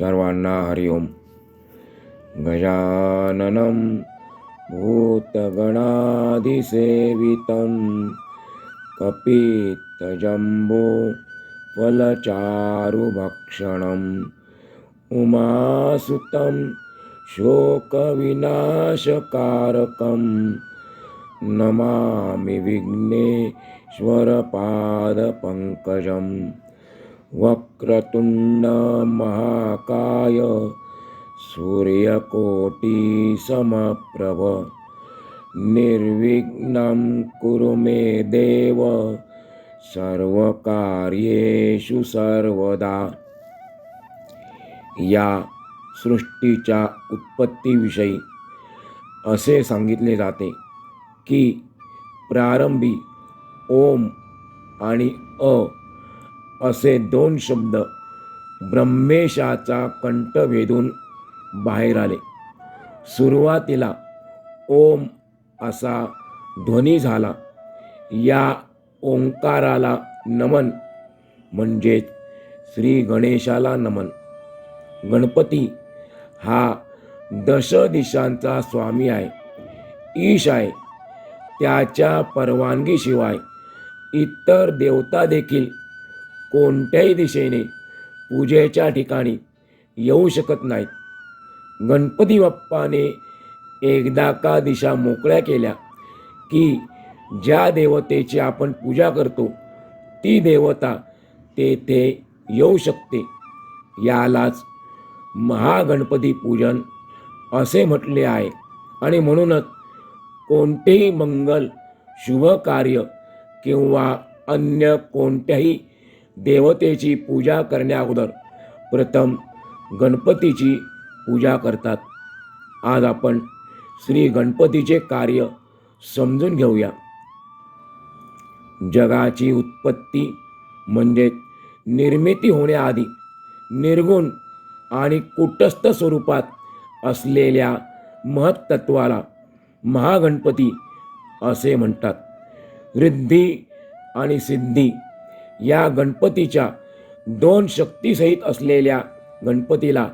सर्वांना हरिओम। गजाननं भूतगणाधिसेवितं कपित्तजम्बो फलचारुभक्षणम् उमासुतं शोकविनाशकारकं नमामि विघ्नेश्वरपादपङ्कजं वक्रतुण्डमहाकाय सूर्यकोटिसमप्रभ। निर्विघ्नं कुरु मे देव सर्वकार्येषु सर्वदा। या सृष्टीच्या उत्पत्तीविषयी असे सांगितले जाते की प्रारंभी ओम आणि अ असे दोन शब्द ब्रह्मेशाचा कंठ वेधून बाहेर आले. सुरुवातीला ओम असा ध्वनी झाला. या ओंकाराला नमन म्हणजेच श्री गणेशाला नमन. गणपती हा दश दिशांचा स्वामी आहे. ईश आहे. त्याच्या परवानगीशिवाय इतर देवता देखील कोणत्याही दिशेने पूजेच्या ठिकाणी येऊ शकत नाहीत. गणपती बाप्पाने एकदा का दिशा मोकळ्या केल्या की ज्या देवतेची आपण पूजा करतो ती देवता तेथे येऊ शकते. यालाच महागणपती पूजन असे म्हटले आहे. आणि म्हणूनच कोणतेही मंगल शुभ कार्य किंवा अन्य कोणत्याही देवतेची पूजा करण्याअगोदर प्रथम गणपतीची पूजा करतात. आज आपण श्री गणपतीचे कार्य समजून घेऊया. जगाची उत्पत्ती म्हणजे निर्मिती होण्याआधी निर्गुण आणि कुटस्थ स्वरूपात असलेल्या महत्त्वाला महागणपती असे म्हणतात. रिद्धी आणि सिद्धी या गणपतीच्या दोन शक्तीसहित असलेल्या गणपतीला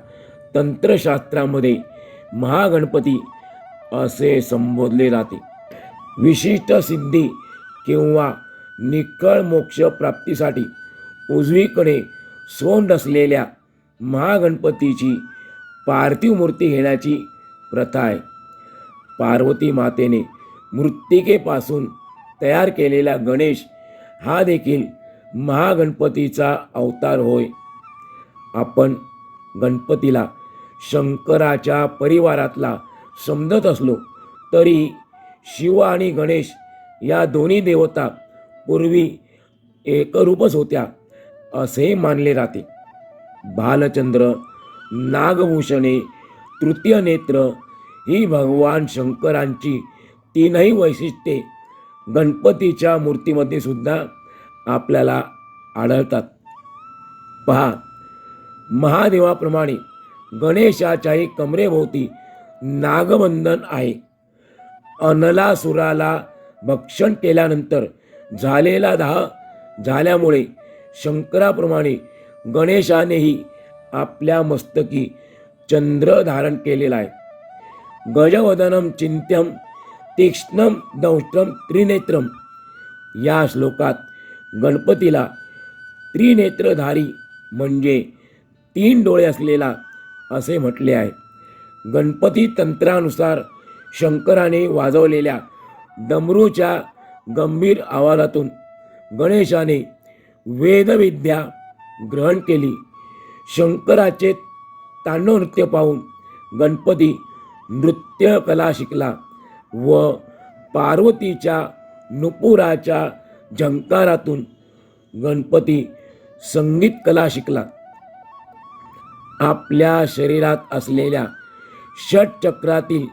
तंत्रशास्त्रामध्ये महागणपती असे संबोधले जाते. विशिष्ट सिद्धी किंवा निकळ मोक्ष प्राप्तीसाठी उजवीकडे सोंड असलेल्या महागणपतीची पार्थिव मूर्ती घेण्याची प्रथा आहे. पार्वती मातेने मृत्तिकेपासून तयार केलेला गणेश हा देखील महागणपतीचा अवतार होय. आपण गणपतीला शंकराच्या परिवारातला समजत असलो तरी शिव आणि गणेश या दोन्ही देवता पूर्वी एकरूपच होत्या असे मानले जाते. बालचंद्र नागभूषणे तृतीय नेत्र ही भगवान शंकरांची तीनही वैशिष्ट्ये गणपतीच्या मूर्तीमध्ये सुद्धा आपल्याला आढळतात. पहा महादेवाप्रमाणे गणेशाच्याही कमरेभोवती नागबंधन आहे. अनलासुराला भक्षण केल्यानंतर झालेला दाह झाल्यामुळे शंकराप्रमाणे गणेशानेही आपल्या मस्तकी चंद्र धारण केलेला आहे. गजवदनम चिंत्यम तीक्ष्णम दंष्ट्रम त्रिनेत्रम या श्लोकात गणपतीला त्रिनेत्रधारी म्हणजे तीन डोळे असलेला असे म्हटले आहे. गणपती तंत्रानुसार शंकराने वाजवलेल्या डमरूच्या गंभीर आवाजातून गणेशाने वेदविद्या ग्रहण केली. शंकराचे तांडव नृत्य पाहून गणपती नृत्यकला शिकला व पार्वतीच्या नुपुराच्या झंकारातून गणपती संगीत कला शिकला. आपल्या शरीरात असलेल्या षटचक्रातील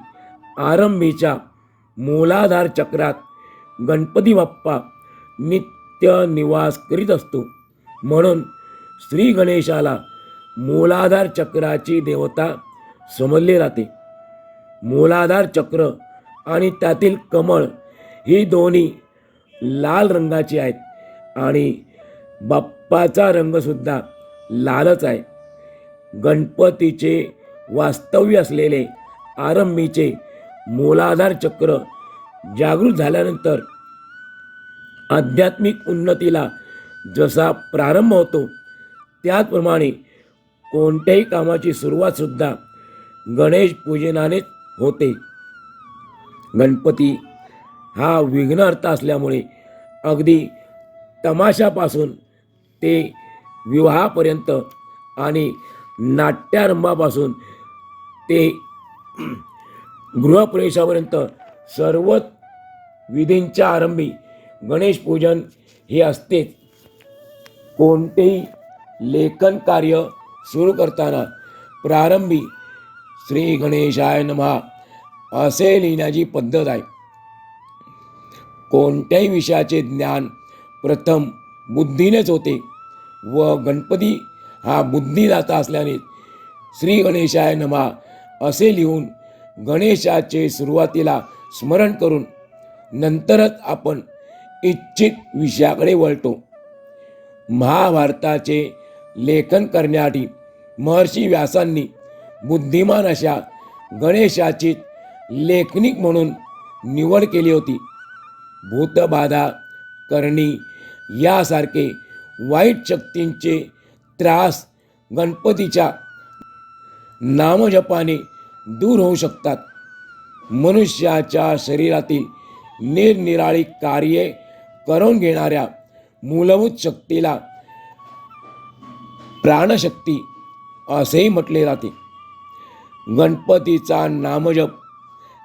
आरंभीच्या मोलाधार चक्रात गणपती बाप्पा नित्य निवास करीत असतो. म्हणून श्री गणेशाला मोलाधार चक्राची देवता समजले जाते. मोलाधार चक्र आणि त्यातील कमळ ही दोन्ही लाल रंगाची आहेत. आणि बाप्पाचा रंगसुद्धा लालच आहे. गणपतीचे वास्तव्य असलेले आरंभीचे मूलाधार चक्र जागृत झाल्यानंतर आध्यात्मिक उन्नतीला जसा प्रारंभ होतो त्याचप्रमाणे कोणत्याही कामाची सुरुवातसुद्धा गणेश पूजनानेच होते. गणपती हा विघ्नहर्ता असल्यामुळे अगदी तमाशापासून ते विवाहापर्यंत आणि नाट्यारंभापासून ते गृहप्रवेशापर्यंत सर्वच विधींच्या आरंभी गणेश पूजन हे असतेच. कोणतेही लेखन कार्य सुरू करताना प्रारंभी श्री गणेशाय नमहा असे लिहिण्याची पद्धत आहे. कोणत्याही विषयाचे ज्ञान प्रथम बुद्धीनेच होते व गणपती हा बुद्धिदाता असल्याने श्री गणेशाय नमा असे लिहून गणेशाचे सुरुवातीला स्मरण करून नंतरच आपण इच्छित विषयाकडे वळतो. महाभारताचे लेखन करण्यासाठी महर्षी व्यासांनी बुद्धिमान अशा गणेशाची लेखनिक म्हणून निवड केली होती. भूतबाधा करणी यासारखे वाईट शक्तींचे त्रास गणपतीच्या नामजपाने दूर होऊ शकतात. मनुष्याच्या शरीरातील निरनिराळी कार्ये करून घेणाऱ्या मूलभूत शक्तीला प्राणशक्ती असेही म्हटले जाते. गणपतीचा नामजप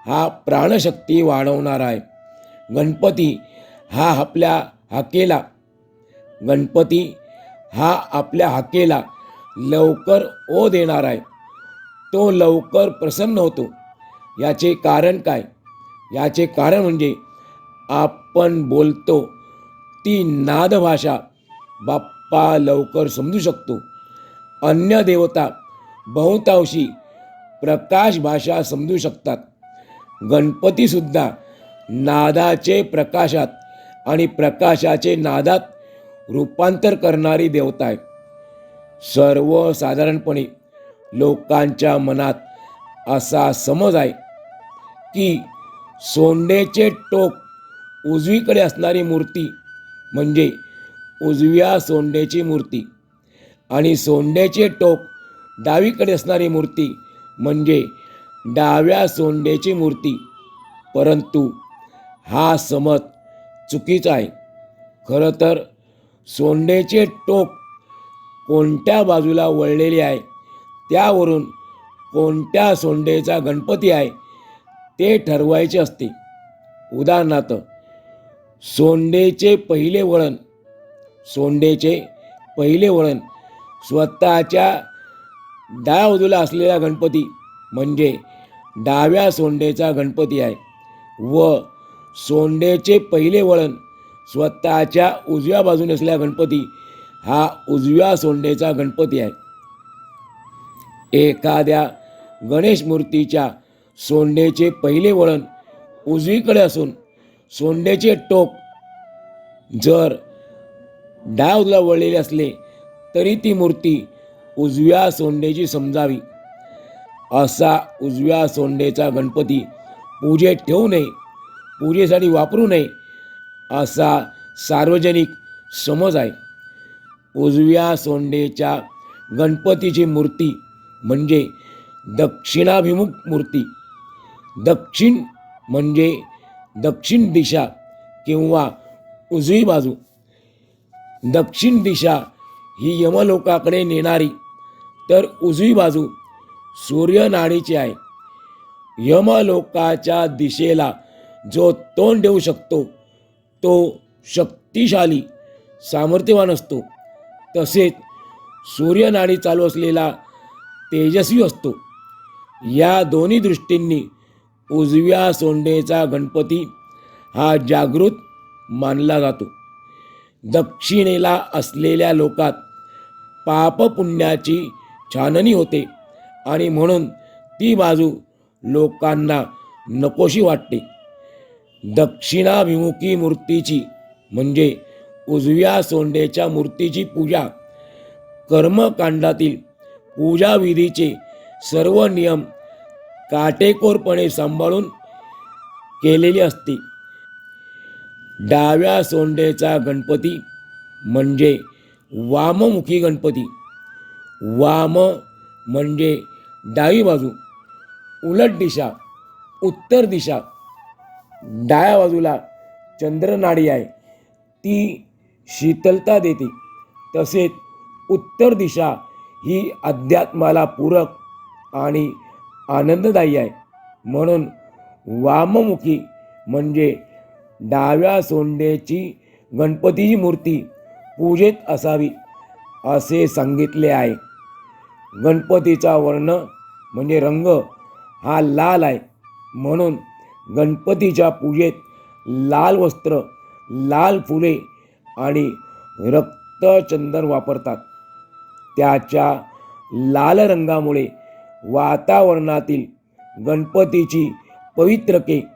हा प्राणशक्ती वाढवणारा आहे. गणपती हा आपल्या हाकेला. गणपती हा आपल्या हाकेला लवकर ओ देणार आहे. तो लवकर प्रसन्न होतो. याचे कारण काय? याचे कारण म्हणजे आपण बोलतो ती नादभाषा बाप्पा लवकर समजू शकतो. अन्य देवता बहुतांशी प्रकाश भाषा समजू शकतात. गणपतीसुद्धा नादाचे प्रकाशात आणि प्रकाशाचे नादात रूपांतर करणारी देवता आहे सर्वसाधारणपणे लोकांच्या मनात असा समज आहे की सोंडेचे टोक उजवीकडे असणारी मूर्ती म्हणजे उजव्या सोंडेची मूर्ती आणि सोंडेचे टोक डावीकडे असणारी मूर्ती म्हणजे डाव्या सोंडेची मूर्ती. परंतु हा समज चुकीचा आहे. खरं तर सोंडेचे टोक कोणत्या बाजूला वळलेले आहे? त्यावरून कोणत्या सोंडेचा गणपती आहे? ते ठरवायचे असते. उदाहरणार्थ सोंडेचे पहिले वळण सोंडेचे पहिले वळण स्वतःच्या डाव्या बाजूला असलेला गणपती म्हणजे डाव्या सोंडेचा गणपती आहे व सोंडेचे पहिले वळण स्वतःच्या उजव्या बाजूने असलेला गणपती हा उजव्या सोंडेचा गणपती आहे. एखाद्या गणेश मूर्तीच्या सोंडेचे पहिले वळण उजवीकडे असून सोंडेचे टोक जर डावला वळलेले असले तरी ती मूर्ती उजव्या सोंडेची समजावी. असा उजव्या सोंडेचा गणपती पूजेत ठेवू नये. पूजेसाठी वापरू नये असा सार्वजनिक समज आहे. उजव्या सोंडेच्या गणपतीची मूर्ती म्हणजे दक्षिणाभिमुख मूर्ती. दक्षिण म्हणजे दक्षिण दिशा किंवा उजवी बाजू. दक्षिण दिशा ही यमलोकाकडे नेणारी तर उजवी बाजू सूर्यनाडीची आहे. यमलोकाच्या दिशेला जो तोंड देऊ शकतो तो शक्तिशाली सामर्थ्यवान असतो. तसेच सूर्यनाडी चालू असलेला तेजस्वी असतो. या दोन्ही दृष्टींनी उजव्या सोंडेचा गणपती हा जागृत मानला जातो. दक्षिणेला असलेल्या लोकात पापपुण्याची छाननी होते आणि म्हणून ती बाजू लोकांना नकोशी वाटते. दक्षिणाभिमुखी मूर्तीची म्हणजे उजव्या सोंडेच्या मूर्तीची पूजा. कर्मकांडातील पूजाविधीचे सर्व नियम काटेकोरपणे सांभाळून केलेली असते. डाव्या सोंडेचा गणपती म्हणजे वाममुखी गणपती. वाम म्हणजे डावी बाजू उलट दिशा उत्तर दिशा. डाव्या बाजूला चंद्रनाडी आहे. ती शीतलता देते. तसेच उत्तर दिशा ही अध्यात्माला पूरक आणि आनंददायी आहे. म्हणून वाममुखी म्हणजे डाव्या सोंडेची गणपतीची मूर्ती पूजेत असावी असे सांगितले आहे. गणपतीचा वर्ण म्हणजे रंग हा लाल आहे. म्हणून गणपतीच्या पूजेत लाल वस्त्र लाल फुले आणि रक्तचंदन वापरतात. त्याच्या लाल रंगामुळे वातावरणातील गणपतीची पवित्रके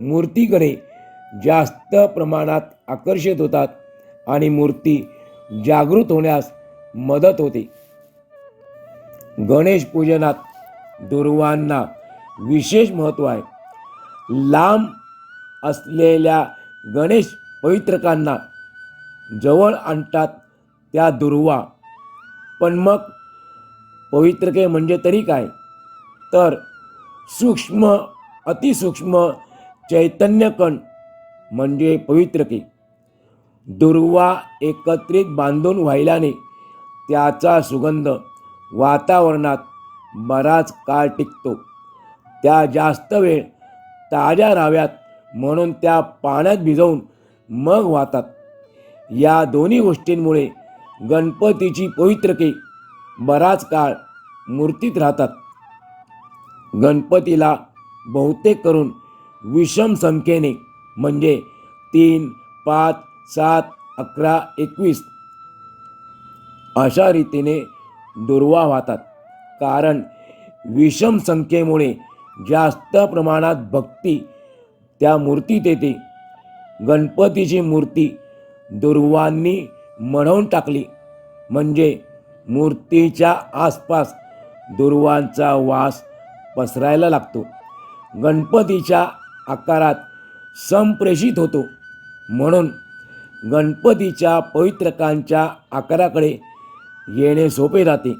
मूर्तीकडे जास्त प्रमाणात आकर्षित होतात आणि मूर्ती जागृत होण्यास मदत होते. गणेश पूजनात दुर्वांना विशेष महत्त्व आहे. लांब असलेल्या गणेश पवित्रकांना जवळ आणतात त्या दुर्वा. पण मग पवित्रके म्हणजे तरी काय? तर सूक्ष्म अतिसूक्ष्म चैतन्यकण म्हणजे पवित्रके. दुर्वा एकत्रित बांधून व्हायल्याने त्याचा सुगंध वातावरणात बराच काळ टिकतो. त्या जास्त वेळ ताज्या राहाव्यात म्हणून त्या पाण्यात भिजवून मग वाहतात. या दोन्ही गोष्टींमुळे गणपतीची पवित्रके बराच काळ मूर्तीत राहतात. गणपतीला बहुतेक करून विषम संख्येने म्हणजे तीन पाच सात अकरा एकवीस अशा रीतीने दुर्वा वाहतात. कारण विषम संख्येमुळे जास्त प्रमाणात भक्ती त्या मूर्तीत येते. गणपतीची मूर्ती दुर्वांनी म्हणवून टाकली. म्हणजे मूर्तीच्या आसपास दुर्वांचा वास पसरायला लागतो. गणपतीच्या आकारात संप्रेषित होतो. म्हणून गणपतीच्या पवित्रकांच्या आकाराकडे येणे सोपे जाते.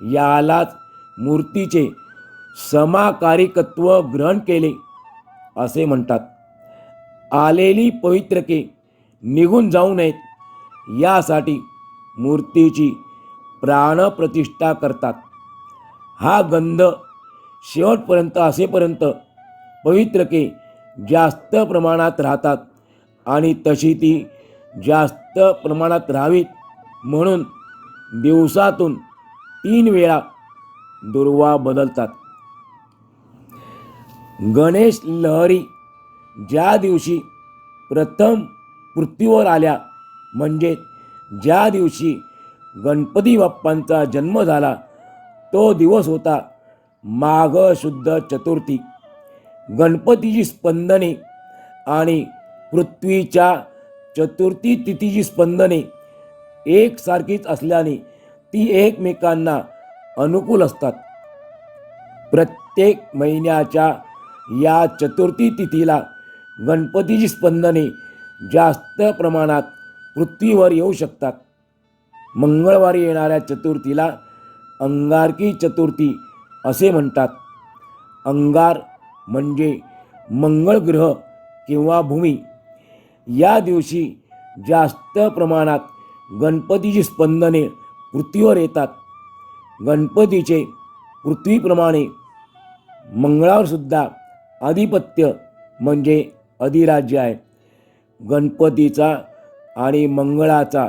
यालाच मूर्तीचे समाकारिकत्व ग्रहण केले असे म्हणतात. आलेली पवित्रके निघून जाऊ नयेत यासाठी मूर्तीची प्राणप्रतिष्ठा करतात. हा गंध शेवटपर्यंत असेपर्यंत पवित्रके जास्त प्रमाणात राहतात आणि तशी ती जास्त प्रमाणात राहावीत म्हणून दिवसातून तीन वेळा दुर्वा बदलतात. गणेश लहरी ज्या दिवशी प्रथम पृथ्वीवर आल्या म्हणजे ज्या दिवशी गणपती बाप्पांचा जन्म झाला तो दिवस होता माघ शुद्ध चतुर्थी. गणपतीची स्पंदने आणि पृथ्वीच्या चतुर्थी तिथीची स्पंदने एकसारखीच असल्याने ती एकमेकांना अनुकूल असतात. प्रत्येक महिन्याच्या या चतुर्थी तिथीला गणपतीची स्पंदने जास्त प्रमाणात पृथ्वीवर येऊ शकतात. मंगळवारी येणाऱ्या चतुर्थीला अंगारकी चतुर्थी असे म्हणतात. अंगार म्हणजे मंगळ ग्रह किंवा भूमी. या दिवशी जास्त प्रमाणात गणपतीची स्पंदने पृथ्वीवर येतात. गणपतीचे पृथ्वीप्रमाणे मंगळावर सुद्धा आधिपत्य म्हणजे अधिराज्य आहे. गणपतीचा आणि मंगळाचा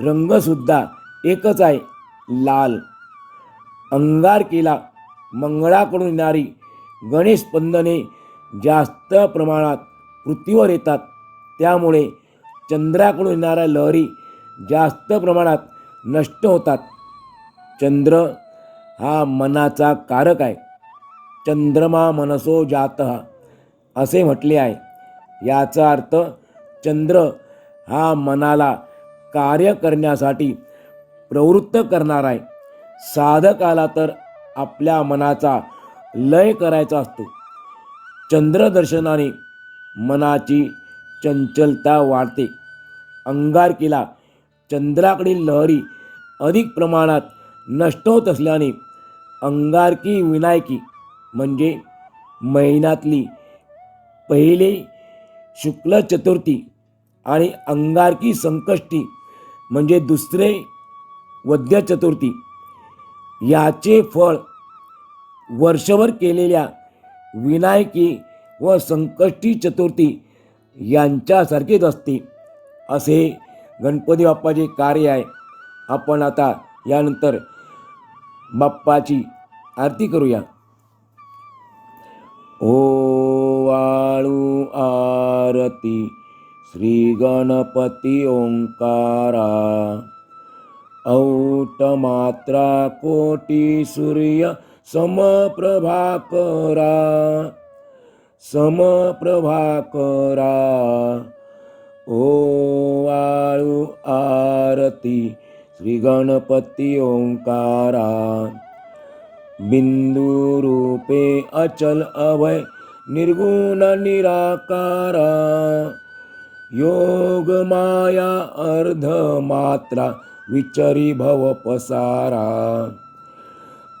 रंगसुद्धा एकच आहे लाल. अंगारकीला मंगळाकडून येणारी गणेश स्पंदने जास्त प्रमाणात पृथ्वीवर येतात. त्यामुळे चंद्राकडून येणाऱ्या लहरी जास्त प्रमाणात नष्ट होतात. चंद्र हा मनाचा कारक आहे. चंद्रमा मनसो जात असे म्हटले आहे. याचा अर्थ चंद्र हा मनाला कार्य करण्यासाठी प्रवृत्त करणार आहे. साधकाला तर आपल्या मनाचा लय करायचा असतो. चंद्रदर्शनाने मनाची चंचलता वाढते. अंगारकीला चंद्राकडील लहरी अधिक प्रमाणात नष्ट होत असल्याने अंगारकी विनायकी म्हणजे महिन्यातली पहिले शुक्ल चतुर्थी आणि अंगारकी संकष्टी म्हणजे दुसरे वद्य चतुर्थी. याचे फळ वर्षभर केलेल्या विनायकी व संकष्टी चतुर्थी यांच्यासारखेच असते. असे गणपती बाप्पाचे कार्य आहे. आपण आता यानंतर बाप्पाची आरती करूया. ओ वाळू आरती श्री गणपती ओंकारा. औट मात्रा कोटी सूर्य समप्रभाकरा समप्रभाकरा ओ वाळू आरती श्री गणपती ओंकारा. बिंदू रूपे अचल अभय निर्गुण निराकारा योग माया अर्ध मात्रा विचरी भव पसारा।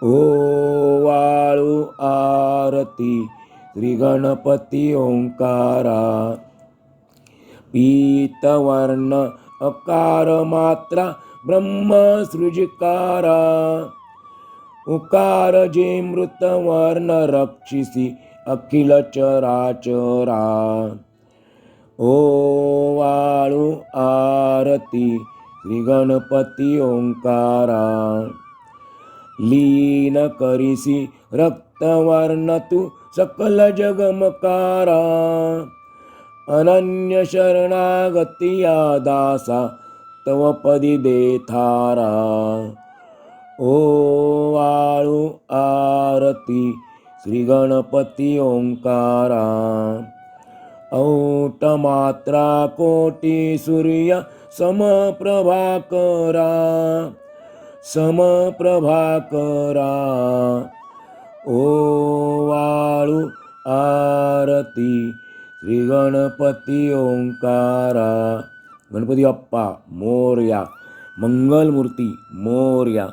ओ वाळू आरती श्री गणपती ओंकारा। पीतवर्ण अकार मात्रा ब्रह्म सृजकारा उकार जे मृतवर्ण रक्षिसी अखिल चराचरा. ओ वाळू आरती श्री गणपती ओंकारा. लीन करिसी रक्तवर्ण तू सकल जगमकारा. अनन्य शरणागतिया दासा तव पदी देथारा ओ वाळू आरती श्री गणपती ओंकारा. औट मात्रा कोटी सूर्य समप्रभाकरा समप्रभाकरा ओ वाळू आरती श्री गणपती ओंकारा. गणपती अप्पा मोरया. मंगलमूर्ती मोरया.